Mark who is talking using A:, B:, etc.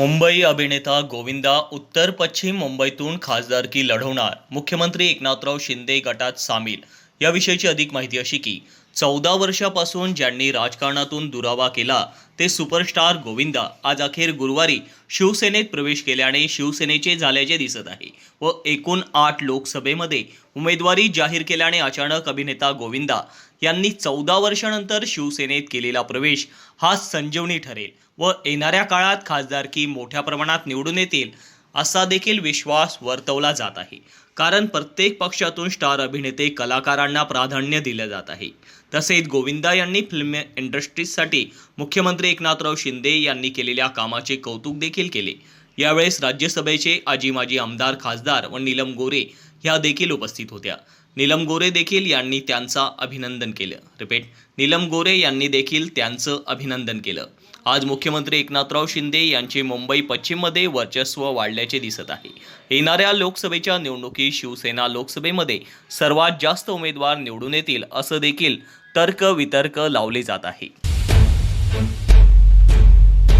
A: मुंबई अभिनेता गोविंदा उत्तर पश्चिम मुंबईतून खासदारकी लढवणार. मुख्यमंत्री एकनाथराव शिंदे गटात सामील. याविषयीची अधिक माहिती अशी की चौदा वर्षापासून ज्यांनी राजकारणातून दुरावा केला ते सुपरस्टार गोविंदा आज अखेर गुरुवारी शिवसेनेत प्रवेश केल्याने शिवसेनेचे झाल्याचे दिसत आहे व एकूण आठ लोकसभेमध्ये उमेदवारी जाहीर केल्याने अचानक अभिनेता गोविंदा यांनी चौदा वर्षानंतर शिवसेनेत केलेला प्रवेश हा संजीवनी ठरेल व येणाऱ्या काळात खासदारकी मोठ्या प्रमाणात निवडून येतील असा देखील विश्वास वर्तवला जात आहे. कारण प्रत्येक पक्षातून स्टार अभिनेते कलाकारांना प्राधान्य दिले जात आहे. तसेच गोविंदा यांनी फिल्म इंडस्ट्रीजसाठी मुख्यमंत्री एकनाथराव शिंदे यांनी केलेल्या कामाचे कौतुक देखील केले. यावेळेस राज्यसभेचे आजी माजी आमदार खासदार व नीलम गोरे ह्या देखील उपस्थित होत्या. नीलम गोरे देखील यांनी त्यांचा अभिनंदन केलं. रिपीट नीलम गोरे यांनी देखील त्यांचं अभिनंदन केलं. आज मुख्यमंत्री एकनाथराव शिंदे यांचे मुंबई पश्चिममध्ये वर्चस्व वाढल्याचे दिसत आहे. येणाऱ्या लोकसभेच्या निवडणुकीत शिवसेना लोकसभेमध्ये सर्वात जास्त उमेदवार निवडून येतील असं देखील तर्क वितर्क लावले जात आहे.